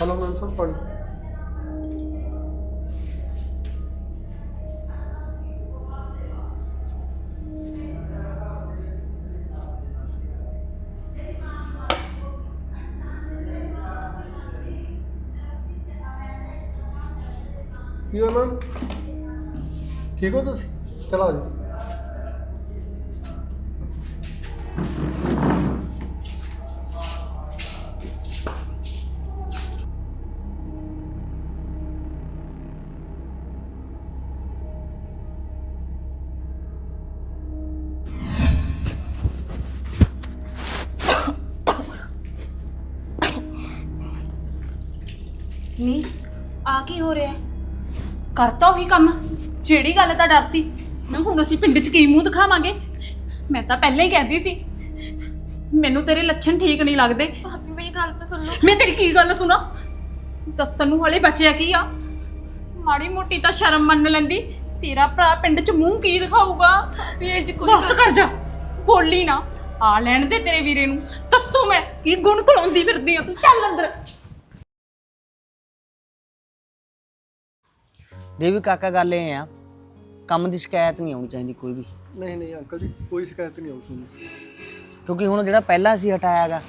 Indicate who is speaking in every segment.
Speaker 1: Hello ma'am sir ਪਾਣੀ ਕੀ ਹੋਇਆ ma'am ਠੀਕ ਹੋ ਤੁਸੀਂ ਚਲੋ ਆ ਜਾਓ
Speaker 2: ਨਹੀਂ ਕੀ ਹੋ ਰਿਹਾ? ਹੈ? ਕਰਤਾ ਉਹੀ ਕੰਮ? ਜਿਹੜੀ ਗੱਲ ਦਾ ਡਰ ਸੀ। ਨਾ ਹੁਣ ਅਸੀਂ ਪਿੰਡ 'ਚ ਕੀ ਮੂੰਹ ਦਿਖਾਵਾਂਗੇ? ਮੈਂ ਤਾਂ ਪਹਿਲਾਂ ਹੀ ਕਹਿੰਦੀ ਸੀ। ਮੈਨੂੰ ਤੇਰੇ ਲੱਛਣ ਠੀਕ ਨਹੀਂ ਲੱਗਦੇ।
Speaker 3: ਭਾਬੀ ਮੇਰੀ ਗੱਲ ਤਾਂ ਸੁਣ ਲਓ।
Speaker 2: ਮੈਂ ਤੇਰੀ ਕੀ ਗੱਲ ਸੁਣਾ? ਦੱਸਣ ਨੂੰ ਹਲੇ ਬਚਿਆ ਕੀ ਆ? ਮਾੜੀ ਮੋਟੀ ਤਾਂ ਸ਼ਰਮ ਮੰਨ ਲੈਂਦੀ। ਤੇਰਾ ਭਰਾ ਪਿੰਡ 'ਚ ਮੂੰਹ ਕੀ ਦਿਖਾਊਗਾ?
Speaker 3: ਵੀ ਇਹ ਜੀ ਕੋਈ
Speaker 2: ਬਸ ਕਰ ਜਾ। ਬੋਲੀ ਨਾ। ਆ ਲੈਣ ਦੇ ਤੇਰੇ ਵੀਰੇ ਨੂੰ। ਦੱਸੂ ਮੈਂ ਕੀ ਗੁਣ ਕਲਾਉਂਦੀ ਫਿਰਦੀ ਆ ਤੂੰ? ਚੱਲ ਅੰਦਰ।
Speaker 4: ਦੇਵੀ ਕਾਕਾ ਗੱਲ ਇਹ ਆ ਕੰਮ ਦੀ ਸ਼ਿਕਾਇਤ ਨਹੀਂ ਆਉਣੀ ਚਾਹੀਦੀ ਕੋਈ ਵੀ।
Speaker 1: ਨਹੀਂ ਨਹੀਂ ਅੰਕਲ ਜੀ ਕੋਈ ਸ਼ਿਕਾਇਤ ਨਹੀਂ ਆਉ ਤੁਹਾਨੂੰ।
Speaker 4: ਕਿਉਂਕਿ ਹੁਣ ਜਿਹੜਾ ਪਹਿਲਾਂ ਸੀ ਹਟਾਇਆਗਾ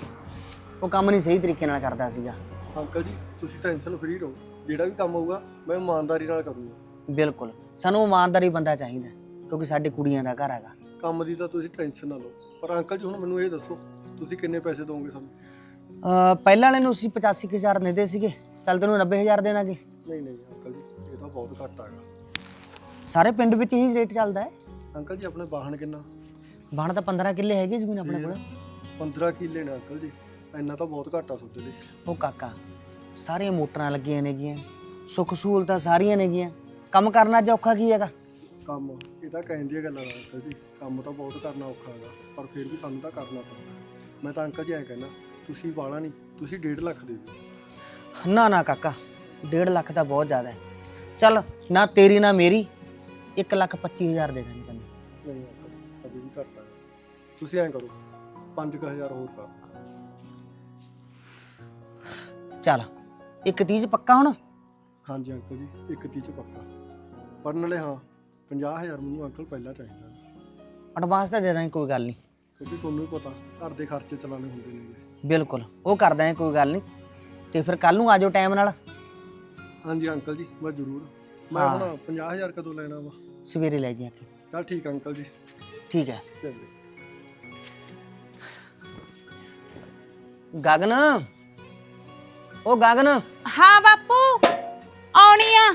Speaker 4: ਉਹ ਕੰਮ ਨਹੀਂ ਸਹੀ ਤਰੀਕੇ ਨਾਲ ਕਰਦਾ ਸੀਗਾ।
Speaker 1: ਅੰਕਲ ਜੀ ਤੁਸੀਂ ਟੈਨਸ਼ਨ ਫਰੀ ਰਹੋ। ਜਿਹੜਾ ਵੀ ਕੰਮ ਹੋਊਗਾ ਮੈਂ ਇਮਾਨਦਾਰੀ ਨਾਲ ਕਰੂੰਗਾ।
Speaker 4: ਬਿਲਕੁਲ ਸਾਨੂੰ ਇਮਾਨਦਾਰੀ ਬੰਦਾ ਚਾਹੀਦਾ ਕਿਉਂਕਿ ਸਾਡੇ ਕੁੜੀਆਂ ਦਾ ਘਰ ਹੈਗਾ।
Speaker 1: ਕੰਮ ਦੀ ਤਾਂ ਤੁਸੀਂ ਟੈਨਸ਼ਨ ਨਾ ਲਓ। ਪਰ ਅੰਕਲ ਜੀ ਹੁਣ ਮੈਨੂੰ ਇਹ ਦੱਸੋ ਤੁਸੀਂ ਕਿੰਨੇ ਪੈਸੇ ਦੋਗੇ ਸਾਨੂੰ?
Speaker 4: ਅਹ ਪਹਿਲਾਂ ਵਾਲੇ ਨੂੰ ਅਸੀਂ 85000 ਦਿੰਦੇ ਸੀਗੇ ਚੱਲ ਤੈਨੂੰ 90000 ਦੇਣਾਗੇ।
Speaker 1: ਨਹੀਂ ਨਹੀਂ ਅੰਕਲ ਜੀ ਤਾਂ ਬਹੁਤ ਘੱਟ ਆਗਾ
Speaker 4: ਸਾਰੇ ਪਿੰਡ ਵਿੱਚ ਇਹੀ ਰੇਟ ਚੱਲਦਾ ਹੈ?
Speaker 1: ਅੰਕਲ ਜੀ ਆਪਣੇ ਵਾਹਨ ਕਿੰਨਾ?
Speaker 4: ਬਣ ਤਾਂ 15 ਕਿੱਲੇ ਹੈਗੇ ਜ਼ਮੀਨ ਆਪਣੇ ਕੋਲ।
Speaker 1: 15 ਕਿੱਲੇ ਨੇ ਅੰਕਲ ਜੀ। ਇੰਨਾ ਤਾਂ ਬਹੁਤ ਘੱਟ ਆ ਤੁਹਾਡੇ ਲਈ
Speaker 4: ਉਹ ਕਾਕਾ ਸਾਰੀਆਂ ਮੋਟਰਾਂ ਲੱਗੀਆਂ ਨੇਗੀਆਂ ਸੁੱਖ ਸਹੂਲਤਾਂ ਸਾਰੀਆਂ ਨੇਗੀਆਂ। ਕੰਮ ਕਰਨਾ ਅੱਜ ਔਖਾ ਕੀ ਹੈਗਾ?
Speaker 1: ਕੰਮ ਇਹ ਤਾਂ ਕਹਿਣ ਦੀਆਂ ਗੱਲਾਂ ਅੰਕਲ ਜੀ। ਕੰਮ ਤਾਂ ਬਹੁਤ ਕਰਨਾ ਔਖਾ ਹੈਗਾ ਪਰ ਫਿਰ ਵੀ ਸਾਨੂੰ ਤਾਂ ਕਰਨਾ ਪੈਂਦਾ। ਮੈਂ ਤਾਂ ਅੰਕਲ ਜੀ ਐਂ ਕਹਿੰਦਾ ਤੁਸੀਂ ਵਾਲਾ ਨਹੀਂ ਤੁਸੀਂ 1.5 ਲੱਖ ਦੇ ਦਿਓ।
Speaker 4: ਨਾ ਨਾ ਕਾਕਾ 1.5 ਲੱਖ ਤਾਂ ਬਹੁਤ ਜ਼ਿਆਦਾ ਹੈ। ਚੱਲ ਨਾ ਤੇਰੀ ਨਾ ਮੇਰੀ 1 ਲੱਖ 25000 ਦੇ ਦਾਂਗੇ ਤੈਨੂੰ।
Speaker 1: ਨਹੀਂ ਅੰਕਲ ਅਜੇ ਵੀ ਘੱਟ ਆ। ਤੁਸੀਂ ਐਂ ਕਰੋ 5000 ਹੋਰ ਕਰ
Speaker 4: ਚੱਲ ਇੱਕ ਤੀਜ ਪੱਕਾ ਹੁਣ?
Speaker 1: ਹਾਂਜੀ ਅੰਕਲ ਜੀ ਇੱਕ ਤੀਹ ਚ ਪੱਕਾ। ਪਰ ਨਾਲੇ ਹਾਂ 50000 ਮੈਨੂੰ ਅੰਕਲ ਪਹਿਲਾਂ ਚਾਹੀਦਾ।
Speaker 4: ਐਡਵਾਂਸ ਤਾਂ ਦੇ ਦਾਂਗੇ ਕੋਈ ਗੱਲ ਨਹੀਂ।
Speaker 1: ਕਿਉਂਕਿ ਤੁਹਾਨੂੰ ਵੀ ਪਤਾ ਘਰ ਦੇ ਖਰਚੇ ਚਲਾਣੇ ਹੁੰਦੇ ਨੇ
Speaker 4: ਬਿਲਕੁਲ ਉਹ ਕਰ ਦਾਂਗੇ ਕੋਈ ਗੱਲ ਨਹੀਂ। ਤੇ ਫਿਰ ਕੱਲ ਨੂੰ ਆ ਜਾਓ ਟਾਈਮ ਨਾਲ।
Speaker 1: ਹਾਂਜੀ ਅੰਕਲ ਜੀ ਮੈਂ ਜ਼ਰੂਰ। ਮੈਂ
Speaker 4: ਹਾਂ।
Speaker 1: ਹੁਣ 50000 ਕਦੋਂ ਲੈਣਾ ਵਾ?
Speaker 4: ਸਵੇਰੇ ਲੈ ਜੀ ਆ ਕੇ
Speaker 1: ਚਲ ਠੀਕ ਆ ਅੰਕਲ ਜੀ।
Speaker 4: ਠੀਕ ਹੈ। ਗਗਨ? ਉਹ ਗਗਨ।
Speaker 2: ਹਾਂ ਬਾਪੂ ਆਉਣੀ ਆ।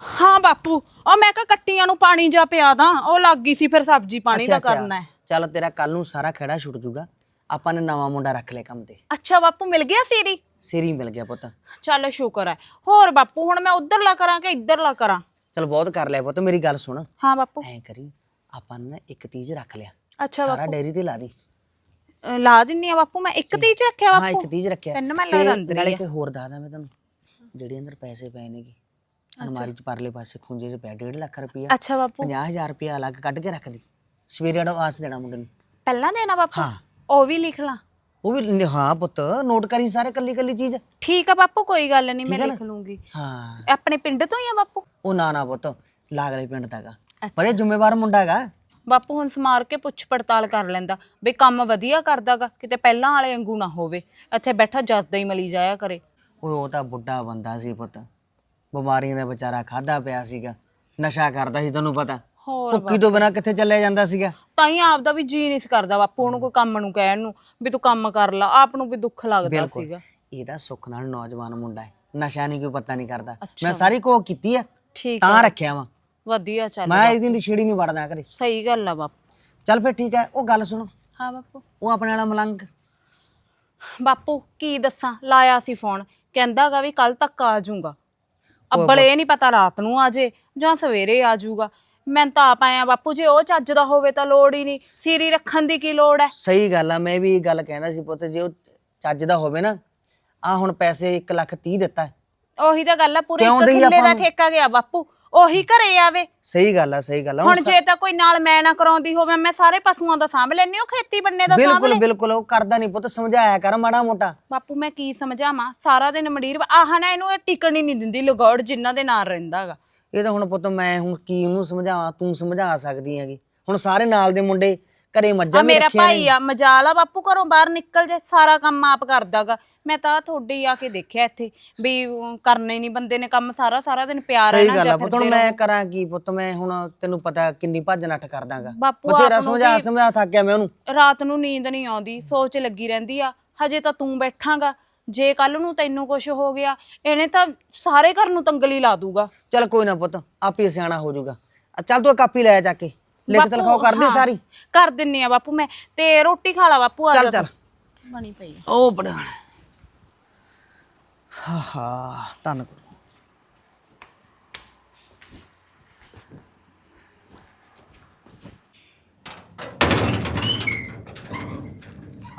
Speaker 2: ਹਾਂ ਬਾਪੂ ਉਹ ਮੈਂ ਕਿਹਾ ਕੱਟੀਆਂ ਨੂੰ ਪਾਣੀ ਜਾ ਪਿਆ ਦਾਂ ਉਹ ਲੱਗ ਗਈ ਸੀ ਫਿਰ ਸਬਜ਼ੀ ਪਾਣੀ ਦਾ
Speaker 4: ਅੱਛਾ, ਅੱਛਾ।
Speaker 2: ਕਰਨਾ ਹੈ।
Speaker 4: ਚੱਲ ਤੇਰਾ ਕੱਲ ਨੂੰ ਸਾਰਾ ਖੇੜਾ ਛੁੱਟ ਜੂਗਾ। ਆਪਾਂ ਨੇ ਨਵਾਂ ਮੁੰਡਾ ਰੱਖ ਲਿਆ ਕੰਮ ਤੇ।
Speaker 2: ਅੱਛਾ ਬਾਪੂ ਮਿਲ ਗਿਆ ਸੀਰੀ?
Speaker 4: ਸਿਰ ਹੀ ਮਿਲ ਗਿਆ ਪੁੱਤ।
Speaker 2: ਚੱਲ ਸ਼ੁਕਰ ਹੈ। ਹੋਰ ਬਾਪੂ ਹੁਣ ਮੈਂ ਉਧਰਲਾ ਕਰਾਂ ਕਿ ਇੱਧਰਲਾ ਕਰਾਂ?
Speaker 4: ਚਲ ਬਹੁਤ ਕਰ ਲਿਆ ਪੁੱਤ ਮੇਰੀ ਗੱਲ ਸੁਣ।
Speaker 2: ਹਾਂ ਬਾਪੂ।
Speaker 4: ਐਂ ਕਰੀ ਆਪਾਂ ਨੇ ਨਾ ਇੱਕ ਤੀਜ ਰੱਖ ਲਿਆ।
Speaker 2: ਅੱਛਾ
Speaker 4: ਸਾਰਾ
Speaker 2: ਬਾਪੂ।
Speaker 4: ਡੈਰੀ ਤੇ ਲਾ ਦੀ।
Speaker 2: ਅ, ਲਾ ਦਿੰਨੀ ਆ ਬਾਪੂ ਮੈਂ ਇੱਕ ਤੀਜ ਰੱਖਿਆ
Speaker 4: ਹਾਂ
Speaker 2: ਬਾਪੂ।
Speaker 4: ਇੱਕ ਤੀਜ ਰੱਖਿਆ।
Speaker 2: ਪੈਨ ਮੈਂ
Speaker 4: ਤੇ
Speaker 2: ਲਾ ਅੰਦਰ
Speaker 4: ਨਾਲੇ
Speaker 2: ਹੀ ਆ।
Speaker 4: ਇੱਕ ਹੋਰ ਦੱਸਦਾ ਮੈਂ ਤੁਹਾਨੂੰ ਜਿਹੜੇ ਅੰਦਰ ਪੈਸੇ ਪਏ ਨੇਗੇ ਅਲਮਾਰੀ ਚ ਪਰਲੇ ਪਾਸੇ ਖੁੰਝੇ ਚ ਪਿਆ 1.5 ਲੱਖ ਰੁਪਇਆ
Speaker 2: ਅੱਛਾ ਬਾਪੂ।
Speaker 4: 50000 ਰੁਪਇਆ ਅਲੱਗ ਕੱਢ ਕੇ ਰੱਖ ਦੀ। ਸਵੇਰੇ ਐਡਵਾਂਸ ਦੇਣਾ ਮੁੰਡੇ ਨੂੰ।
Speaker 2: ਪਹਿਲਾਂ ਦੇਣਾ ਬਾਪੂ?
Speaker 4: ਹਾਂ।
Speaker 2: ਉਹ ਵੀ ਲਿਖ ਲਾਂ।
Speaker 4: ਉਹ ਵੀ ਨ- ਹਾਂ ਪੁੱਤ ਨੋਟ ਕਰੀ ਸਾਰੇ ਕੱਲੀ ਕੱਲੀ ਚੀਜ਼।
Speaker 2: ਠੀਕ ਆ ਬਾਪੂ ਕੋਈ ਗੱਲ ਨਹੀਂ ਮੈਂ
Speaker 4: ਠੀਕ ਆ ਨਾ?
Speaker 2: ਲਿਖ ਲੂੰਗੀ।
Speaker 4: ਹਾਂ।
Speaker 2: ਇਹ ਆਪਣੇ ਪਿੰਡ ਤੋਂ ਹੀ ਆ ਬਾਪੂ?
Speaker 4: ਉਹ ਨਾ ਨਾ ਪੁੱਤ ਲਾਗਲੇ ਪਿੰਡ ਦਾਗਾ
Speaker 2: ਅੱਛਾ।
Speaker 4: ਬੜੇ ਜ਼ਿੰਮੇਵਾਰ ਮੁੰਡਾ ਹੈਗਾ।
Speaker 2: ਬਾਪੂ ਹੁਣ ਸਮਾਰ ਕੇ ਪੁੱਛ ਪੜਤਾਲ ਕਰ ਲੈਂਦਾ ਵੀ ਕੰਮ ਵਧੀਆ ਕਰਦਾਗਾ ਕਿਤੇ ਪਹਿਲਾਂ ਵਾਲੇ ਵਾਂਗੂ ਨਾ ਹੋਵੇ। ਇੱਥੇ ਬੈਠਾ ਜਰਦਾ ਹੀ ਮਲੀ ਜਾਇਆ ਕਰੇ।
Speaker 4: ਓਏ ਉਹ ਤਾਂ ਬੁੱਢਾ ਬੰਦਾ ਸੀ ਪੁੱਤ। ਬਿਮਾਰੀਆਂ ਦਾ ਵਿਚਾਰਾ ਖਾਦਾ ਪਿਆ ਸੀਗਾ। ਨਸ਼ਾ ਕਰਦਾ ਸੀ ਤੈਨੂੰ ਪਤਾ।
Speaker 2: ਹੋਰ
Speaker 4: ਭੁੱਕੀ ਤੋਂ ਬਿਨਾ ਕਿੱਥੇ ਚੱਲਿਆ ਜਾਂਦਾ ਸੀਗਾ?
Speaker 2: ਤਾਂ ਹੀ ਆਪਦਾ ਵੀ ਜੀ ਨਹੀਂ ਸੀ ਕਰਦਾ ਬਾਪੂ ਨੂੰ ਕੋਈ ਕੰਮ ਨੂੰ ਕਹਿਣ ਨੂੰ ਵੀ ਤੂੰ ਕੰਮ ਕਰ ਲਾ ਆਪ ਨੂੰ ਵੀ ਦੁੱਖ ਲੱਗਦਾ
Speaker 4: ਬਿਲਕੁਲ।
Speaker 2: ਸੀਗਾ।
Speaker 4: ਇਹਦਾ ਸੁੱਖ ਨਾਲ ਨੌਜਵਾਨ ਮੁੰਡਾ ਹੈ। ਨਸ਼ਾ ਨਹੀਂ ਕੋਈ ਪਤਾ ਨਹੀਂ ਕਰਦਾ। ਮੈਂ ਸਾਰੀ ਕੋ ਕੀਤੀ ਆ
Speaker 2: ਠੀਕ
Speaker 4: ਤਾਂ ਰੱਖਿਆ ਵਾ।
Speaker 2: ਵਧੀਆ ਚੱਲ
Speaker 4: ਮੈਂ ਇਹਦੀ ਨਸ਼ੇੜੀ ਨਹੀਂ ਵੜਦਾ ਕਰੇ
Speaker 2: ਸਹੀ ਗੱਲ ਆ ਬਾਪੂ।
Speaker 4: ਚੱਲ ਫਿਰ ਠੀਕ ਹੈ ਉਹ ਗੱਲ ਸੁਣ।
Speaker 2: ਹਾਂ ਬਾਪੂ।
Speaker 4: ਉਹ ਆਪਣੇ ਵਾਲਾ ਮਲੰਗ।
Speaker 2: ਬਾਪੂ ਕੀ ਦੱਸਾਂ? ਲਾਇਆ ਸੀ ਫੋਨ। ਕਹਿੰਦਾਗਾ ਵੀ ਕੱਲ ਤੱਕ ਆ ਜਾਊਗਾ। ਅੱਬਲ ਇਹ ਨਹੀਂ ਪਤਾ ਰਾਤ ਨੂੰ ਆ ਜੇ ਜਾਂ ਸਵੇਰੇ ਆ ਜਾਊਗਾ। ਮੈਂ ਤਾਂ ਆਪ ਆਇਆ ਬਾਪੂ ਜੇ ਉਹ ਚੱਜ ਦਾ ਹੋਵੇ ਤਾਂ ਲੋੜ ਹੀ ਨਹੀਂ। ਸੀਰੀ ਰੱਖਣ ਦੀ ਕੀ ਲੋੜ ਹੈ?
Speaker 4: ਸਹੀ ਗੱਲ ਆ ਮੈਂ ਵੀ ਇਹ ਗੱਲ ਕਹਿੰਦਾ ਸੀ ਪੁੱਤ ਜੇ ਉਹ ਚੱਜ ਦਾ ਹੋਵੇ ਨਾ ਆ ਹੁਣ ਪੈਸੇ 1 ਲੱਖ 30 ਦਿੱਤਾ।
Speaker 2: ਉਹੀ ਤਾਂ ਗੱਲ ਆ ਪੂਰੇ
Speaker 4: ਕਿਉਂ
Speaker 2: ਇੱਕ
Speaker 4: ਦਈਏ
Speaker 2: ਕਿੱਲੇ
Speaker 4: ਆਪਾਂ
Speaker 2: ਦਾ
Speaker 4: ਨੂੰ?
Speaker 2: ਠੇਕਾ ਗਿਆ ਬਾਪੂ ਉਹੀ ਘਰੇ ਆਵੇ।
Speaker 4: ਸਹੀ ਗੱਲ ਆ ਸਹੀ ਗੱਲ ਆ
Speaker 2: ਹੁਣ ਜੇ ਤਾਂ ਕੋਈ ਨਾਲ ਮੈਂ ਨਾ ਕਰਾਉਂਦੀ ਹੋਵੇ ਮੈਂ ਸਾਰੇ ਪਸ਼ੂਆਂ ਦਾ ਸਾਂਭ ਲੈਣੀ ਉਹ ਖੇਤੀ ਬੰਨੇ ਦਾ ਸਾਂਭ
Speaker 4: ਬਿਲਕੁਲ
Speaker 2: ਲੈ।
Speaker 4: ਬਿਲਕੁਲ ਉਹ ਕਰਦਾ ਨਹੀਂ ਪੁੱਤ ਸਮਝਾਇਆ ਕਰ ਮਾੜਾ ਮੋਟਾ।
Speaker 2: ਬਾਪੂ ਮੈਂ ਕੀ ਸਮਝਾਵਾਂ ਸਾਰਾ ਦਿਨ ਮੰਡੀਰ ਆਹ ਨਾ ਇਹਨੂੰ ਇਹ ਟਿਕਣ ਹੀ ਨਹੀਂ ਦਿੰਦੀ ਲਗੌੜ ਜਿਨ੍ਹਾਂ ਦੇ ਨਾਲ ਰਹਿੰਦਾਗਾ
Speaker 4: ਇਹ ਤਾਂ ਹੁਣ ਪੁੱਤ ਮੈਂ ਹੁਣ ਕੀ ਉਹਨੂੰ ਸਮਝਾਵਾਂ ਤੂੰ ਸਮਝਾ ਸਕਦੀ ਹੈਗੀ। ਹੁਣ ਸਾਰੇ ਨਾਲ ਦੇ ਮੁੰਡੇ ਘਰੇ
Speaker 2: ਆ
Speaker 4: ਮੱਝਾਂ ਵੀ
Speaker 2: ਮੇਰਾ
Speaker 4: ਰੱਖੀਆਂ
Speaker 2: ਭਾਈ ਆ ਮਜਾਲ ਆ ਬਾਪੂ ਘਰੋਂ ਬਾਹਰ ਨਿਕਲ ਜੇ ਸਾਰਾ ਕੰਮ ਆਪ ਕਰਦਾਗਾ। ਮੈਂ ਤਾਂ ਤੁਹਾਡੇ ਹੀ ਆ ਕੇ ਦੇਖਿਆ ਇੱਥੇ ਵੀ ਅਮ, ਕਰਨਾ ਨਹੀਂ ਬੰਦੇ ਨੇ ਕੰਮ ਸਾਰਾ ਸਾਰਾ ਦਿਨ ਪਿਆਰ
Speaker 4: ਸਹੀ
Speaker 2: ਰਹਿਣਾ
Speaker 4: ਗੱਲ ਆ
Speaker 2: ਜਾਂ
Speaker 4: ਪੁੱਤ ਹੁਣ
Speaker 2: ਫਿਰਦੇ
Speaker 4: ਮੈਂ
Speaker 2: ਰਹੋ।
Speaker 4: ਕਰਾਂ ਕੀ ਪੁੱਤ ਮੈਂ ਹੁਣ ਤੈਨੂੰ ਪਤਾ ਕਿੰਨੀ ਭੱਜ ਨੱਠ ਕਰਦਾਗਾ।
Speaker 2: ਬਾਪੂ
Speaker 4: ਬਥੇਰਾ
Speaker 2: ਆਪ ਨੂੰ
Speaker 4: ਸਮਝਾ
Speaker 2: ਵੀ
Speaker 4: ਸਮਝਾ ਥੱਕਿਆ ਮੈਂ ਉਹਨੂੰ।
Speaker 2: ਰਾਤ ਨੂੰ ਨੀਂਦ ਨਹੀਂ ਆਉਂਦੀ ਸੋਚ ਲੱਗੀ ਰਹਿੰਦੀ ਆ ਹਜੇ ਤਾਂ ਤੂੰ ਬੈਠਾਂਗਾ। ਜੇ ਕੱਲ ਨੂੰ ਤੈਨੂੰ ਕੁਝ ਹੋ ਗਿਆ ਇਹਨੇ ਤਾਂ ਸਾਰੇ ਘਰ ਨੂੰ ਤੰਗਲੀ ਲਾ ਦੂਗਾ
Speaker 4: ਚੱਲ ਕੋਈ ਨਾ ਪੁੱਤ ਆਪੇ ਸਿਆਣਾ ਹੋ ਜਾਊਗਾ ਆ ਚੱਲ ਤੂੰ ਇਹ ਕਾਪੀ ਲੈ ਜਾ ਕੇ ਲਿਖ
Speaker 2: ਬਾਪੂ,
Speaker 4: ਤਲਖਾਓ ਕਰ ਦੇ
Speaker 2: ਹਾਂ,
Speaker 4: ਸਾਰੀ
Speaker 2: ਕਰ ਦਿੰਨੀ ਆ ਬਾਪੂ ਮੈਂ ਤੇ ਰੋਟੀ ਖਾ ਲਾ ਬਾਪੂ ਆ
Speaker 4: ਚੱਲ
Speaker 2: ਜਾ
Speaker 4: ਚੱਲ
Speaker 2: ਤੂੰ। ਬਣੀ ਪਈ ਆ।
Speaker 4: ਉਹ ਬੜਾ ਹਾ ਹਾ ਧੰਨ ਗੁਰੂ।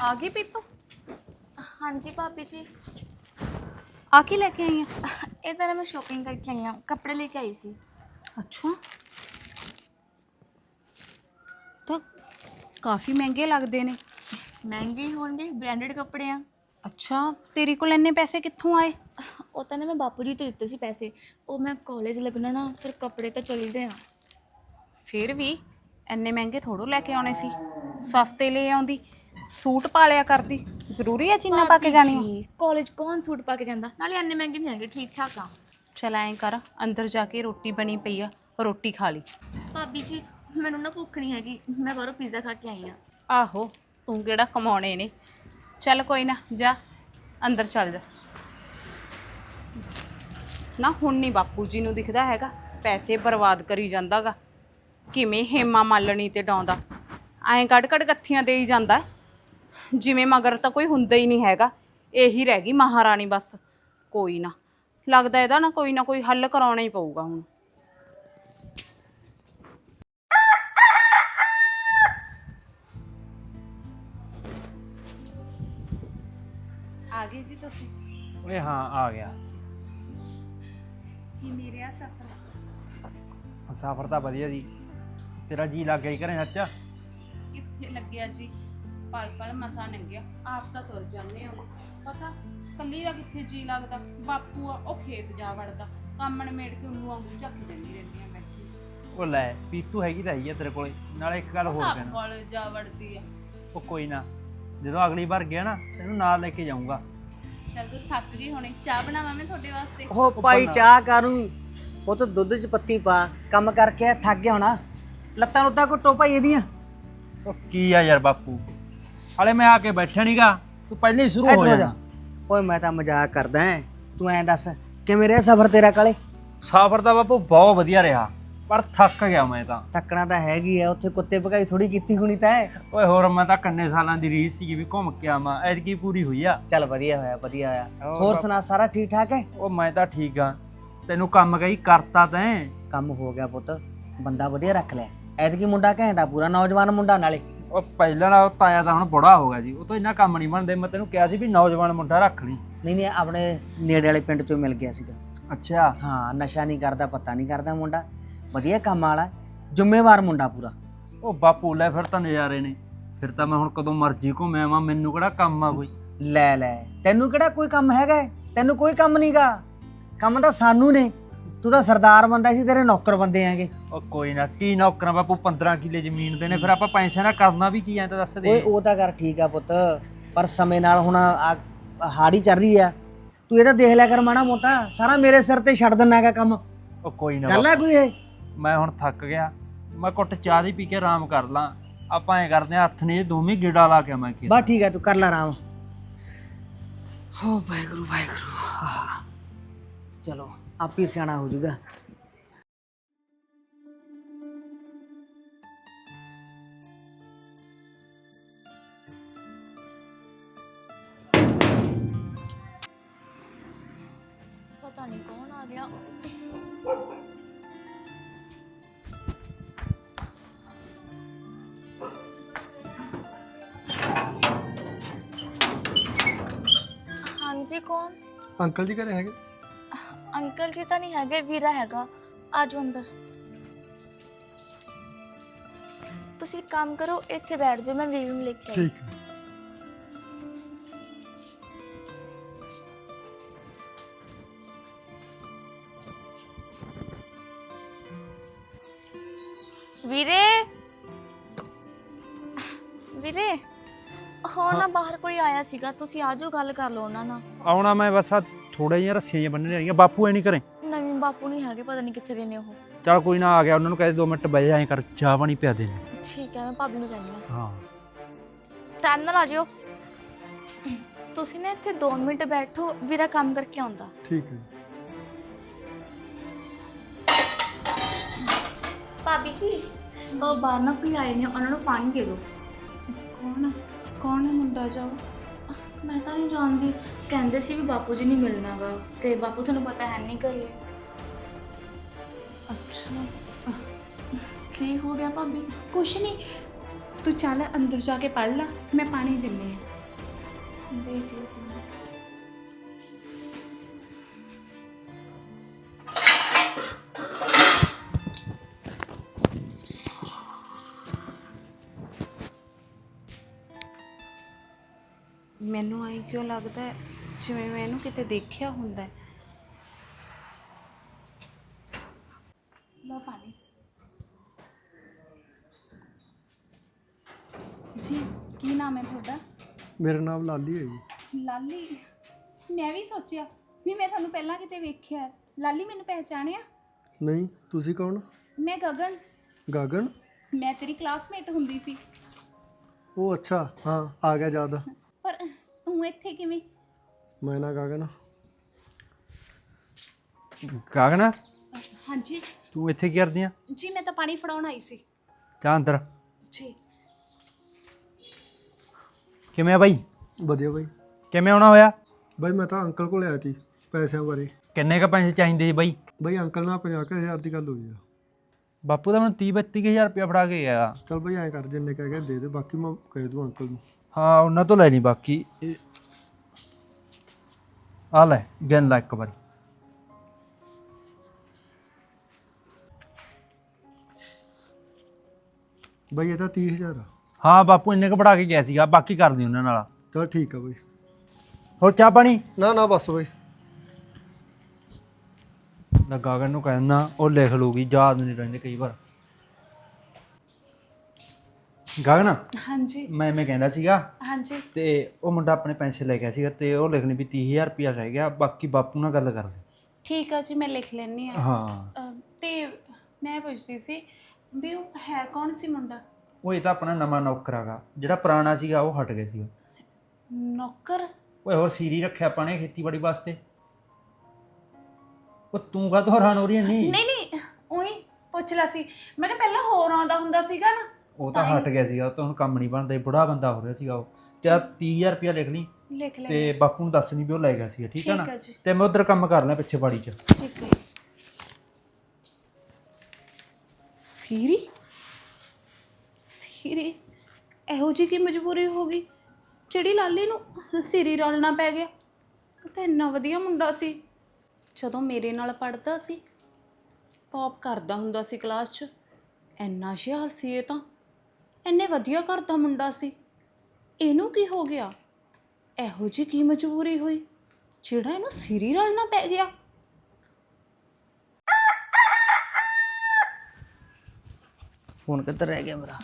Speaker 2: ਆ ਗਈ ਪੀਪੂ
Speaker 3: ਹਾਂਜੀ ਭਾਬੀ ਜੀ।
Speaker 2: ਆ ਕੀ ਲੈ ਕੇ ਆਈ ਆ?
Speaker 3: ਇਹ ਤਾਂ ਨਾ ਮੈਂ ਸ਼ਾਪਿੰਗ ਕਰਕੇ ਆਈ ਹਾਂ ਕੱਪੜੇ ਲੈ ਕੇ ਆਈ ਸੀ।
Speaker 2: ਅੱਛਾ। ਤਾਂ ਕਾਫੀ ਮਹਿੰਗੇ ਲੱਗਦੇ ਨੇ।
Speaker 3: ਮਹਿੰਗੇ ਹੀ ਹੋਣਗੇ ਬ੍ਰਾਂਡਡ ਕੱਪੜੇ ਆ।
Speaker 2: ਅੱਛਾ ਤੇਰੇ ਕੋਲ ਇੰਨੇ ਪੈਸੇ ਕਿੱਥੋਂ ਆਏ?
Speaker 3: ਉਹ ਤਾਂ ਨਾ ਮੈਂ ਬਾਪੂ ਜੀ ਤੋਂ ਦਿੱਤੇ ਸੀ ਪੈਸੇ। ਉਹ ਮੈਂ ਕਾਲਜ ਲੱਗਣਾ ਨਾ ਫਿਰ ਕੱਪੜੇ ਤਾਂ ਚਾਹੀਦੇ ਆ।
Speaker 2: ਫਿਰ ਵੀ ਇੰਨੇ ਮਹਿੰਗੇ ਥੋੜੋ ਲੈ ਕੇ ਆਉਣੇ ਸੀ। ਸਸਤੇ ਲੈ ਆਉਂਦੀ। ਸੂਟ ਪਾ ਲਿਆ ਕਰਦੀ? ਜ਼ਰੂਰੀ ਹੈ ਚੀਨਾ ਪਾ ਕੇ ਜਾਣੀ ਆ?
Speaker 3: ਕਾਲਜ ਕੌਣ ਸੂਟ ਪਾ ਕੇ ਜਾਂਦਾ? ਨਾਲੇ ਇੰਨੇ ਮਹਿੰਗੇ ਨਹੀਂ ਹੈਗੇ ਠੀਕ ਠਾਕ ਆ।
Speaker 2: ਚੱਲ ਐਂ ਕਰ ਅੰਦਰ ਜਾ ਕੇ ਰੋਟੀ ਬਣੀ ਪਈ ਆ ਰੋਟੀ ਖਾ ਲਈ।
Speaker 3: ਭਾਬੀ ਜੀ ਮੈਨੂੰ ਨਾ ਭੁੱਖ ਨਹੀਂ ਹੈਗੀ ਮੈਂ ਬਾਹਰੋਂ ਪੀਜ਼ਾ ਖਾ ਕੇ ਆਈ ਆ।
Speaker 2: ਆਹੋ ਤੂੰ ਕਿਹੜਾ ਕਮਾਉਣੇ ਨੇ? ਚੱਲ ਕੋਈ ਨਾ ਜਾ ਅੰਦਰ ਚੱਲ ਜਾ। ਨਾ ਹੁਣ ਨਹੀਂ ਬਾਪੂ ਜੀ ਨੂੰ ਦਿਖਦਾ ਹੈਗਾ ਪੈਸੇ ਬਰਬਾਦ ਕਰੀ ਜਾਂਦਾਗਾ। ਕਿਵੇਂ ਹੇਮਾ ਮਾਲਣੀ ਤੇ ਡਾਉਂਦਾ? ਐਂ ਕੱਢ ਕੱਢ ਗੱਥੀਆਂ ਦੇ ਹੀ ਜਾਂਦਾ। ਜਿਵੇਂ ਮਗਰ ਤਾਂ ਕੋਈ ਹੁੰਦਾ ਹੀ ਨਹੀਂ ਹੈਗਾ। ਇਹੀ ਰਹਿ ਗਈ ਮਹਾਰਾਣੀ ਬਸ। ਕੋਈ ਨਾ। ਲੱਗਦਾ ਇਹਦਾ ਨਾ ਕੋਈ ਨਾ ਕੋਈ ਹੱਲ ਕਰਾਉਣਾ ਹੀ ਪਊਗਾ ਹੁਣ। ਆ ਗਏ ਜੀ ਤੁਸੀਂ?
Speaker 5: ਓਏ ਹਾਂ ਆ ਗਿਆ।
Speaker 2: ਕੀ ਮੇਰੇ ਆ ਸਫਰ?
Speaker 5: ਸਫ਼ਰ ਤਾਂ ਵਧੀਆ ਜੀ। ਤੇਰਾ ਜੀ ਲੱਗ ਗਿਆ ਹੀ ਘਰੇ ਸੱਚ।
Speaker 2: ਕਿੱਥੇ ਲੱਗਿਆ ਜੀ? ਪਲ ਪਲ ਮਸਾ ਨੰਗਿਆ ਆਪ ਤਾਂ ਤੁਰ ਜਾਂਦੇ ਹੋ। ਪਤਾ ਕੱਲੀ ਦਾ ਕਿੱਥੇ ਜੀ ਲੱਗਦਾ? ਬਾਪੂ ਆ ਉਹ ਖੇਤ ਜਾ ਵੜਦਾ। ਕੰਮ ਨਿਮੇੜ ਕੇ ਉਹਨੂੰ ਵਾਂਗੂ ਝੱਕ ਜਾਂਦੀ ਰਹਿੰਦੀ ਆ ਬੈਠੀ
Speaker 5: ਉਹ ਲੈ ਪੀਤੂ ਹੈਗੀ ਤਾਂ ਹੈਗੀ ਆ ਤੇਰੇ ਕੋਲੇ। ਨਾਲੇ ਇੱਕ ਗੱਲ ਹੋਰ
Speaker 2: ਆਪ
Speaker 5: ਕਹਿਣਾ।
Speaker 2: ਕੋਲ ਜਾ ਵੜਦੀ ਆ।
Speaker 5: ਉਹ ਕੋਈ ਨਾ ਜਦੋਂ ਅਗਲੀ ਵਾਰ ਗਿਆ ਨਾ ਤੈਨੂੰ ਨਾਲ ਲੈ ਕੇ ਜਾਊਂਗਾ।
Speaker 2: ਚੱਲ ਤੂੰ ਥੱਕ ਗਈ ਹੋਣੀ ਚਾਹ ਬਣਾਵਾਂ ਮੈਂ ਤੁਹਾਡੇ ਵਾਸਤੇ?
Speaker 4: ਉਹ ਭਾਈ ਚਾਹ ਕਰੂੰ ਉਹ ਤਾਂ ਦੁੱਧ 'ਚ ਪੱਤੀ ਪਾ ਕੰਮ ਕਰਕੇ ਥੱਕ ਗਿਆ ਹੋਣਾ। ਲੱਤਾਂ ਲੁੱਤਾਂ ਘੁੱਟੋ ਭਾਈ ਇਹਦੀਆਂ।
Speaker 5: ਉਹ ਕੀ ਆ ਯਾਰ ਬਾਪੂ? ਹਾਲੇ ਮੈਂ ਆ ਕੇ ਬੈਠਾ ਨਹੀਂਗਾ ਤੂੰ ਪਹਿਲੇ ਹੀ ਸ਼ੁਰੂ ਹੋ
Speaker 4: ਇੱਧਰ ਹੋ ਜਾ। ਓਏ ਮੈਂ ਤਾਂ ਮਜ਼ਾਕ ਕਰਦਾ ਐ ਤੂੰ ਐਂ ਦੱਸ ਕਿਵੇਂ ਰਿਹਾ ਸਫ਼ਰ ਤੇਰਾ ਕਾਲੇ?
Speaker 5: ਸਫ਼ਰ ਤਾਂ ਬਾਪੂ ਬਹੁਤ ਵਧੀਆ ਰਿਹਾ ਪਰ ਥੱਕ ਗਿਆ ਮੈਂ ਤਾਂ।
Speaker 4: ਥੱਕਣਾ ਤਾਂ ਹੈਗੀ ਐ ਉੱਥੇ ਕੁੱਤੇ ਭਗਾਈ ਥੋੜੀ ਕੀਤੀ ਹੋਣੀ ਤਾਂ ਐ
Speaker 5: ਓਏ ਹੋਰ ਮੈਂ ਤਾਂ ਕੰਨੇ ਸਾਲਾਂ ਦੀ ਰੀਸ ਸੀਗੀ ਵੀ ਘੁੰਮ ਕੇ ਆਵਾਂ ਐਤਕੀ ਪੂਰੀ ਹੋਈ ਆ।
Speaker 4: ਚੱਲ ਵਧੀਆ ਹੋਇਆ ਵਧੀਆ ਹੋਇਆ।
Speaker 5: ਹੋਰ
Speaker 4: ਹੋਰ
Speaker 5: ਬਾਪ-
Speaker 4: ਸੁਣਾ ਸਾਰਾ ਠੀਕ ਠਾਕ ਐ
Speaker 5: ਉਹ ਮੈਂ ਤਾਂ ਠੀਕ ਆ। ਤੈਨੂੰ ਕੰਮ ਗਈ ਕਰਤਾ ਤੈਂ
Speaker 4: ਕੰਮ ਹੋ ਗਿਆ ਪੁੱਤ ਬੰਦਾ ਵਧੀਆ ਰੱਖ ਲਿਆ। ਐਤਕੀ ਮੁੰਡਾ ਘੈਂਟਾ ਪੂਰਾ ਨੌਜਵਾਨ ਮੁੰਡਾ ਨਾਲੇ।
Speaker 5: ਉਹ ਪਹਿਲਾਂ ਨਾਲ ਤਾਇਆ ਤਾਂ ਹੁਣ ਬੁੜਾ ਹੋ ਗਿਆ ਜੀ। ਉਹ ਤੋਂ ਇੰਨਾ ਕੰਮ ਨਹੀਂ ਬਣਦੇ। ਮੈਂ ਤੈਨੂੰ ਕਿਹਾ ਸੀ ਵੀ ਨੌਜਵਾਨ ਮੁੰਡਾ ਰੱਖ ਲਈ।
Speaker 4: ਨਹੀਂ ਨਹੀਂ ਆਪਣੇ ਨੇੜੇ ਵਾਲੇ ਪਿੰਡ ਚੋਂ ਮਿਲ ਗਿਆ ਸੀਗਾ।
Speaker 5: ਅੱਛਾ।
Speaker 4: ਹਾਂ ਨਸ਼ਾ ਨਹੀਂ ਕਰਦਾ ਪਤਾ ਨਹੀਂ ਕਰਦਾ ਮੁੰਡਾ। ਵਧੀਆ ਕੰਮ ਵਾਲਾ ਜ਼ਿੰਮੇਵਾਰ ਮੁੰਡਾ ਪੂਰਾ।
Speaker 5: ਉਹ ਬਾਪੂ ਲੈ ਫਿਰ ਤਾਂ ਨਜ਼ਾਰੇ ਨੇ। ਫਿਰ ਤਾਂ ਮੈਂ ਹੁਣ ਕਦੋਂ ਮਰਜ਼ੀ ਘੁੰਮਿਆ ਆਵਾਂ ਮੈਨੂੰ ਕਿਹੜਾ ਕੰਮ ਆ ਕੋਈ?
Speaker 4: ਲੈ ਲੈ। ਤੈਨੂੰ ਕਿਹੜਾ ਕੋਈ ਕੰਮ ਹੈਗਾ ਹੈ? ਤੈਨੂੰ ਕੋਈ ਕੰਮ ਨਹੀਂਗਾ ਕੰਮ ਤਾਂ ਸਾਨੂੰ ਨੇ। ਤੂੰ ਤਾਂ ਸਰਦਾਰ ਬੰਦਾ ਸੀ ਤੇਰੇ ਨੌਕਰ ਬੰਦੇ ਆਂਗੇ
Speaker 5: ਉਹ ਕੋਈ ਨਾ ਕੀ ਨੌਕਰਾਂ ਬਾਪੂ 15 ਕਿੱਲੇ ਜ਼ਮੀਨ ਦੇ ਨੇ ਫਿਰ ਆਪਾਂ ਪੈਸਿਆਂ ਦਾ ਕਰਨਾ ਵੀ ਕੀ ਐ ਤਾਂ ਦੱਸ
Speaker 4: ਓਏ
Speaker 5: ਦੇ
Speaker 4: ਉਹ ਤਾਂ ਕਰ ਠੀਕ ਆ ਪੁੱਤ ਪਰ ਸਮੇਂ ਨਾਲ ਹੁਣ ਆ ਹਾੜੀ ਚੱਲ ਰਹੀ ਆ। ਤੂੰ ਇਹਦਾ ਦੇਖ ਲਿਆ ਕਰ ਮਾੜਾ ਮੋਟਾ ਸਾਰਾ ਮੇਰੇ ਸਿਰ ਤੇ ਛੱਡ ਦਿੰਨਾ ਹੈਗਾ ਕੰਮ।
Speaker 5: ਉਹ ਕੋਈ ਨਾ
Speaker 4: ਗੱਲ ਆ ਕੋਈ ਇਹ?
Speaker 5: ਬਾਪੂ, ਮੈਂ ਹੁਣ ਥੱਕ ਗਿਆ ਮੈਂ ਕੁੱਟ ਚਾਹ ਦੀ ਪੀ ਕੇ ਆਰਾਮ ਕਰ ਲਾਂ। ਆਪਾਂ ਐ ਕਰਦੇ ਆ ਹੱਥ ਨੇ ਦੋਵੇਂ ਗੇੜਾ ਲਾ ਕੇ ਮੈਂ
Speaker 4: ਬਸ ਠੀਕ ਆ ਤੂੰ ਕਰ ਲੈ ਆਰਾਮ। ਹੋ ਵਾਹਿਗੁਰੂ ਵਾਹਿਗੁਰੂ ਹਾਂ। ਚਲੋ। ਆਪੇ ਸਿਆਣਾ ਹੋ ਜਾਊਗਾ।
Speaker 3: ਪਤਾ ਨਹੀਂ ਕੌਣ ਆ ਗਿਆ। ਹਾਂਜੀ ਕੌਣ?
Speaker 1: ਅੰਕਲ ਜੀ ਘਰੇ ਹੈਗੇ?
Speaker 3: ਅੰਕਲ ਜੀ ਤਾਂ ਨਹੀਂ ਹੈਗੇ ਵੀਰਾ ਹੈਗਾ। ਆਜੋ ਅੰਦਰ। ਤੁਸੀਂ ਕੰਮ ਕਰੋ ਇੱਥੇ ਬੈਠ ਜਾਓ ਮੈਂ ਵੀਰ ਨੂੰ ਲੈ ਕੇ ਆਈ
Speaker 1: ਠੀਕ ਹੈ।
Speaker 3: ਵੀਰੇ! ਵੀਰੇ ਹੋਰ ਨਾ ਬਾਹਰ ਕੋਈ ਆਇਆ ਸੀਗਾ ਤੁਸੀਂ ਆਜੋ ਗੱਲ ਕਰ ਲਓ ਉਹਨਾਂ ਨਾਲ।
Speaker 5: ਆਉਣਾ ਮੈਂ ਬਸ ਆ ਥੋੜੇ ਜਿਹੀਆਂ ਰੱਸੀਆਂ ਜਿਹੀਆਂ ਬੰਨ੍ਹਣੀਆਂ ਰਹੀਆਂ ਬਾਪੂ ਐ ਨਹੀਂ ਕਰੇ?
Speaker 3: ਨਵੀਂ ਬਾਪੂ ਨਹੀਂ ਹੈਗੇ ਪਤਾ ਨਹੀਂ ਕਿੱਥੇ ਗਏ ਨੇ ਉਹ।
Speaker 5: ਚੱਲ ਕੋਈ ਨਾ ਆ ਗਿਆ ਉਹਨਾਂ ਨੂੰ ਕਹੇ 2 ਮਿੰਟ ਬਹਿ ਜਾ ਐਂ ਕਰ ਚਾਹ ਪਾਣੀ ਪਿਆ ਦੇ। ਨੇ
Speaker 3: ਠੀਕ ਹੈ ਮੈਂ ਭਾਬੀ ਨੂੰ ਕਹਿੰਦੀ ਹਾਂ।
Speaker 5: ਹਾਂ।
Speaker 3: ਟਾਈਮ ਨਾਲ ਆ ਜਿਓ। ਤੁਸੀਂ ਨਾ ਇੱਥੇ 2 ਮਿੰਟ ਬੈਠੋ ਵੀਰਾ ਕੰਮ ਕਰਕੇ ਆਉਂਦਾ।
Speaker 1: ਠੀਕ ਹੈ।
Speaker 3: ਭਾਬੀ ਜੀ ਉਹ ਬਾਹਰ ਨਾ ਕੋਈ ਆਏ ਨੇ ਉਹਨਾਂ ਨੂੰ ਪਾਣੀ ਦੇ ਦਿਓ।
Speaker 2: ਕੌਣ ਕੌਣ ਹੈ ਮੁੰਡਾ ਜਾ?
Speaker 3: ਮੈਂ ਤਾਂ ਨਹੀਂ ਜਾਣਦੀ। ਕਹਿੰਦੇ ਸੀ ਵੀ ਬਾਪੂ ਜੀ ਨਹੀਂ ਮਿਲਣਾਗਾ ਤੇ ਬਾਪੂ ਤੁਹਾਨੂੰ ਪਤਾ ਹੈ ਨਹੀਂ ਘਰੇ।
Speaker 2: ਅੱਛਾ।
Speaker 3: ਕੀ ਹੋ ਗਿਆ ਭਾਬੀ?
Speaker 2: ਕੁਛ ਨਹੀਂ। ਤੂੰ ਚੱਲ ਅੰਦਰ ਜਾ ਕੇ ਪੜ ਲੈ। ਮੈਂ ਪਾਣੀ ਦਿੰਨੀ ਆ
Speaker 3: ਦੇ ਦਿਓ।
Speaker 2: ਮੈਨੂੰ ਆਈ ਕਿਉਂ ਲੱਗਦਾ ਹੈ? ਜਿਵੇਂ ਮੈਂ ਇਹਨੂੰ ਕਿਤੇ ਦੇਖਿਆ ਹੁੰਦਾ ਹੈ। ਲਓ ਪਾਣੀ। ਜੀ ਕੀ ਨਾਮ ਹੈ ਤੁਹਾਡਾ?
Speaker 1: ਮੇਰਾ ਨਾਮ ਲਾਲੀ ਹੈ ਜੀ।
Speaker 2: ਲਾਲੀ? ਮੈਂ ਵੀ ਸੋਚਿਆ ਵੀ ਮੈਂ ਤੁਹਾਨੂੰ ਪਹਿਲਾਂ ਕਿਤੇ ਵੇਖਿਆ ਹੈ। ਲਾਲੀ ਮੈਨੂੰ ਪਹਿਚਾਣਿਆ?
Speaker 1: ਨਹੀਂ ਤੁਸੀਂ ਕੌਣ?
Speaker 2: ਮੈਂ ਗਗਨ।
Speaker 1: ਗਗਨ?
Speaker 2: ਮੈਂ ਤੇਰੀ ਕਲਾਸਮੇਟ ਹੁੰਦੀ ਸੀ।
Speaker 1: ਉਹ ਅੱਛਾ ਹਾਂ ਆ ਗਿਆ ਯਾਦ।
Speaker 2: ਪਰ ਤੂੰ ਇੱਥੇ ਕਿਵੇਂ?
Speaker 1: ਮੈਂ ਨਾ ਗਗਨ।
Speaker 5: ਕਾਗਣਾ
Speaker 2: ਹਾਂਜੀ।
Speaker 5: ਤੂੰ ਇੱਥੇ ਕੀ ਕਰਦੀ ਆ?
Speaker 2: ਜੀ ਮੈਂ ਤਾਂ ਪਾਣੀ ਫੜਾਉਣ ਆਈ ਸੀ।
Speaker 5: ਚਾਹ ਅੰਦਰ।
Speaker 2: ਜੀ।
Speaker 5: ਕਿਵੇਂ ਆ ਬਾਈ?
Speaker 1: ਵਧੀਆ ਬਾਈ।
Speaker 5: ਕਿਵੇਂ ਆਉਣਾ ਹੋਇਆ?
Speaker 1: ਬਾਈ ਮੈਂ ਤਾਂ ਅੰਕਲ ਕੋਲ ਆਇਆ ਸੀ ਪੈਸਿਆਂ ਬਾਰੇ।
Speaker 5: ਕਿੰਨੇ ਕ ਪੈਸੇ ਚਾਹੀਦੇ ਸੀ ਬਾਈ?
Speaker 1: ਬਾਈ ਅੰਕਲ ਨਾਲ 50000 ਦੀ ਗੱਲ ਹੋਈ ਆ।
Speaker 5: ਬਾਪੂ ਦਾ ਮੈਨੂੰ 30 32000 ਰੁਪਇਆ ਫੜਾ ਕੇ ਗਿਆ।
Speaker 1: ਚਲ ਬਾਈ ਐਂ ਕਰ ਜਿੰਨੇ ਕਹਿ ਗਿਆ ਦੇ ਦੇ ਬਾਕੀ ਮੈਂ ਕਹਿ ਦੂੰ ਅੰਕਲ ਨੂੰ।
Speaker 5: ਹਾਂ ਉਹਨਾਂ ਤੋਂ ਲੈ ਲਈ ਬਾਕੀ। ਇਹ- ਆ ਲੈ ਗਿਣ ਲੈ ਇੱਕ ਵਾਰੀ
Speaker 1: ਬਾਈ ਇਹ ਤਾਂ 30000 ਆ।
Speaker 5: ਹਾਂ ਬਾਪੂ ਇੰਨੇ ਕ ਫੜਾ ਕੇ ਗਿਆ ਸੀਗਾ ਬਾਕੀ ਕਰਦੀ ਉਹਨਾਂ ਨਾਲ।
Speaker 1: ਚਲ ਠੀਕ ਆ ਬਾਈ।
Speaker 5: ਹੋਰ ਚਾਹ ਪਾਣੀ?
Speaker 1: ਨਾ ਨਾ ਬਸ ਬਾਈ।
Speaker 5: ਨਾ ਗਾਗਨ ਨੂੰ ਕਹਿਣਾ ਉਹ ਲਿਖ ਲੂਗੀ ਯਾਦ ਨਹੀਂ ਰਹਿੰਦੇ ਕਈ ਵਾਰ। ਗਾਗਨ?
Speaker 2: ਹਾਂਜੀ।
Speaker 5: ਮੈਂ ਮੈਂ ਕਹਿੰਦਾ ਸੀਗਾ
Speaker 2: ਹਾਂਜੀ।
Speaker 5: ਤੇ ਉਹ ਮੁੰਡਾ ਆਪਣੇ ਪੈਸੇ ਲੈ ਗਿਆ ਸੀਗਾ ਤੇ ਉਹ ਲਿਖਣੀ ਵੀ 30000 ਰੁਪਇਆ ਰਹਿ ਗਿਆ ਬਾਕੀ ਬਾਪੂ ਨਾਲ ਗੱਲ ਕਰਦੇ
Speaker 2: ਠੀਕ ਆ ਜੀ ਮੈਂ ਲਿਖ ਲੈਣੀ ਆ।
Speaker 5: ਹਾਂ।
Speaker 2: ਤੇ ਮੈਂ ਪੁੱਛਦੀ ਸੀ ਵੀ ਉਹ ਹੈ ਕੌਣ ਸੀ ਮੁੰਡਾ?
Speaker 5: ਉਹ ਇਹ ਤਾਂ ਆਪਣਾ ਨਵਾਂ ਨੌਕਰ ਹੈਗਾ ਜਿਹੜਾ ਪੁਰਾਣਾ ਸੀਗਾ ਉਹ ਹਟ ਗਿਆ ਸੀਗਾ
Speaker 2: ਨੌਕਰ?
Speaker 5: ਓਏ ਹੋਰ ਸੀਰੀ ਰੱਖਿਆ ਆਪਾਂ ਨੇ ਖੇਤੀਬਾੜੀ ਵਾਸਤੇ? ਉਹ ਤੂੰ ਕਾ ਹੈਰਾਨ ਹੋ ਰਹੀ ਨਹੀਂ
Speaker 2: ਨਹੀਂ ਉਹੀ ਪੁੱਛ ਲਾ ਸੀ। ਮੈਂ ਕਿਹਾ ਪਹਿਲਾਂ ਹੋਰ ਆਉਂਦਾ ਹੁੰਦਾ ਸੀਗਾ ਨਾ
Speaker 5: ਉਹ ਤਾਂ ਹਟ ਗਿਆ ਸੀਗਾ ਉਹ ਤਾਂ ਹੁਣ ਕੰਮ ਨਹੀਂ ਬਣਦਾ ਇਹ ਬੁੜਾ ਬੰਦਾ ਹੋ ਰਿਹਾ ਸੀਗਾ ਉਹ। ਤੇ ਆਹ 30000 ਰੁਪਇਆ ਲਿਖ ਲਈ
Speaker 2: ਲਿਖ ਲੈ
Speaker 5: ਤੇ ਬਾਪੂ ਨੂੰ ਦੱਸ ਨਹੀਂ ਵੀ ਉਹ ਲੈ ਗਿਆ ਸੀਗਾ ਠੀਕ ਹੈ ਨਾ?
Speaker 2: ਠੀਕ ਹੈ ਜੀ।
Speaker 5: ਤੇ ਮੈਂ ਉਧਰ ਕੰਮ ਕਰ ਲਿਆ ਪਿੱਛੇ ਬਾੜੀ 'ਚ।
Speaker 2: ਠੀਕ ਹੈ ਸੀਰੀ? ਸੀਰੀ? ਇਹੋ ਜੀ ਕੀ ਮਜਬੂਰੀ ਹੋ ਗਈ? ਜਿਹੜੀ ਲਾਲੀ ਨੂੰ ਸੀਰੀ ਰਲਣਾ ਪੈ ਗਿਆ। ਉਹ ਤਾਂ ਇੰਨਾ ਵਧੀਆ ਮੁੰਡਾ ਸੀ। ਜਦੋਂ ਮੇਰੇ ਨਾਲ ਪੜਦਾ ਸੀ ਪੌਪ ਕਰਦਾ ਹੁੰਦਾ ਸੀ ਕਲਾਸ 'ਚ। ਇੰਨਾ ਹੁਸ਼ਿਆਰ ਸੀ ਇਹ ਤਾਂ। ਇੰਨੇ ਵਧੀਆ ਘਰ ਦਾ ਮੁੰਡਾ ਸੀ। ਇਹਨੂੰ ਕੀ ਹੋ ਗਿਆ? ਇਹੋ ਜੀ ਕੀ ਮਜਬੂਰੀ ਹੋਈ? ਜਿਹੜਾ ਇਹਨੂੰ ਸੀਰੀ ਰਲਣਾ ਪੈ ਗਿਆ।
Speaker 4: ਫੋਨ ਕਿੱਧਰ ਰਹਿ ਗਿਆ ਮੇਰਾ?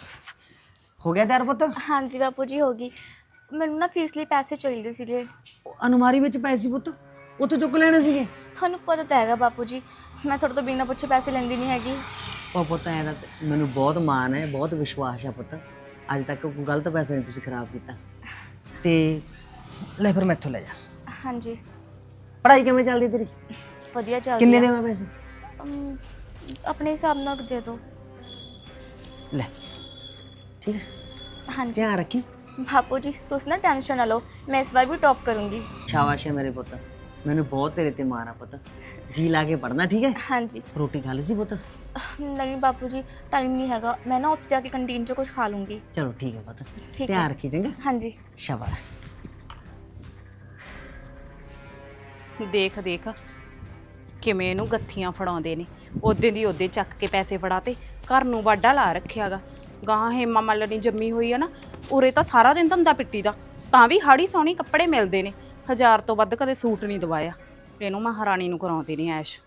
Speaker 4: ਹੋ ਗਿਆ ਤਿਆਰ ਪੁੱਤ?
Speaker 3: ਹਾਂਜੀ ਬਾਪੂ ਜੀ ਹੋ ਗਈ। ਮੈਨੂੰ ਨਾ ਫੀਸ ਲਈ ਪੈਸੇ ਚਾਹੀਦੇ ਸੀਗੇ।
Speaker 4: ਉਹ ਅਨਮਾਰੀ ਵਿੱਚ ਪਏ ਸੀ ਪੁੱਤ? ਉੱਥੇ ਚੁੱਕ ਲੈਣੇ ਸੀਗੇ?
Speaker 3: ਤੁਹਾਨੂੰ ਪਤਾ ਤਾਂ ਹੈਗਾ ਬਾਪੂ ਜੀ ਮੈਂ ਤੁਹਾਡੇ ਤੋਂ ਬਿਨਾਂ ਪੁੱਛੇ ਪੈਸੇ ਲੈਂਦੀ ਨਹੀਂ ਹੈਗੀ।
Speaker 4: ਉਹ ਪੁੱਤ ਐਂ ਦਾ ਤੇ ਮੈਨੂੰ ਬਹੁਤ ਮਾਣ ਹੈ ਬਹੁਤ ਵਿਸ਼ਵਾਸ ਹੈ ਪੁੱਤ। ਅੱਜ ਤੱਕ ਕੋਈ ਗਲਤ ਪੈਸਾ ਨਹੀਂ ਤੁਸੀਂ ਖਰਾਬ ਕੀਤਾ। ਤੇ ਲੈ ਫਿਰ ਮੈਥੋਂ ਲੈ ਜਾ।
Speaker 3: ਹਾਂਜੀ।
Speaker 4: ਪੜ੍ਹਾਈ ਕਿਵੇਂ ਚੱਲਦੀ ਤੇਰੀ?
Speaker 3: ਵਧੀਆ ਚੱਲ
Speaker 4: ਕਿੰਨੇ। ਦੇਵਾਂ ਪੈਸੇ
Speaker 3: ਅਮ, ਆਪਣੇ ਹਿਸਾਬ ਨਾਲ ਦੇ ਦਿਓ
Speaker 4: ਲੈ ਠੀਕ ਹੈ।
Speaker 3: ਹਾਂਜੀ।
Speaker 4: ਧਿਆਨ ਰੱਖੀ।
Speaker 3: ਬਾਪੂ ਜੀ ਤੁਸੀਂ ਨਾ ਟੈਨਸ਼ਨ ਨਾ ਲਓ ਮੈਂ ਇਸ ਵਾਰ ਵੀ ਟੌਪ ਕਰੂੰਗੀ।
Speaker 4: ਸ਼ਾਬਾਸ਼ ਹੈ ਮੇਰੇ ਪੁੱਤ। ਮੈਨੂੰ ਬਹੁਤ ਤੇਰੇ ਤੇ ਮਾਣ ਆ ਪੁੱਤ। ਜੀ ਲਾ ਕੇ ਪੜਨਾ ਠੀਕ ਹੈ?
Speaker 3: ਹਾਂਜੀ।
Speaker 4: ਰੋਟੀ ਖਾ ਲਈ ਸੀ ਪੁੱਤ?
Speaker 3: ਨਹੀਂ ਬਾਪੂ ਜੀ ਟਾਈਮ ਨਹੀਂ ਹੈਗਾ। ਮੈਂ ਨਾ ਉੱਥੇ ਜਾ ਕੇ ਕੰਟੀਨ 'ਚ ਕੁਝ ਖਾ ਲੂੰਗੀ।
Speaker 4: ਚਲੋ ਠੀਕ ਹੈ ਪੁੱਤ।
Speaker 3: ਠੀਕ
Speaker 4: ਧਿਆਨ ਰੱਖੀ ਚੰਗਾ?
Speaker 3: ਹਾਂਜੀ।
Speaker 4: ਸ਼ਾਬਾਸ਼।
Speaker 2: ਦੇਖ ਦੇਖ। ਕਿਵੇਂ ਇਹਨੂੰ ਗੱਥੀਆਂ ਫੜਾਉਂਦੇ ਨੇ। ਉਹਦੇ ਦੀ ਉਹਦੇ ਚੱਕ ਕੇ ਪੈਸੇ ਫੜਾਤੇ। ਘਰ ਨੂੰ ਵਾਢਾ ਲਾ ਰੱਖਿਆਗਾ। ਗਾਂ ਹੇਮਾ ਮੱਲਣੀ ਜੰਮੀ ਹੋਈ ਆ ਨਾ ਉਰੇ ਤਾਂ ਸਾਰਾ ਦਿਨ ਧੰਦਾ ਪਿੱਟੀ ਦਾ। ਤਾਂ ਵੀ ਹਾੜੀ ਸੋਹਣੀ ਕੱਪੜੇ ਮਿਲਦੇ ਨੇ। ਹਜ਼ਾਰ ਤੋਂ ਵੱਧ ਕਦੇ ਸੂਟ ਨਹੀਂ ਦਵਾਇਆ। ਇਹਨੂੰ ਮਹਾਰਾਣੀ ਨੂੰ ਕਰਾਉਂਦੀ ਨਹੀਂ ਐਸ਼।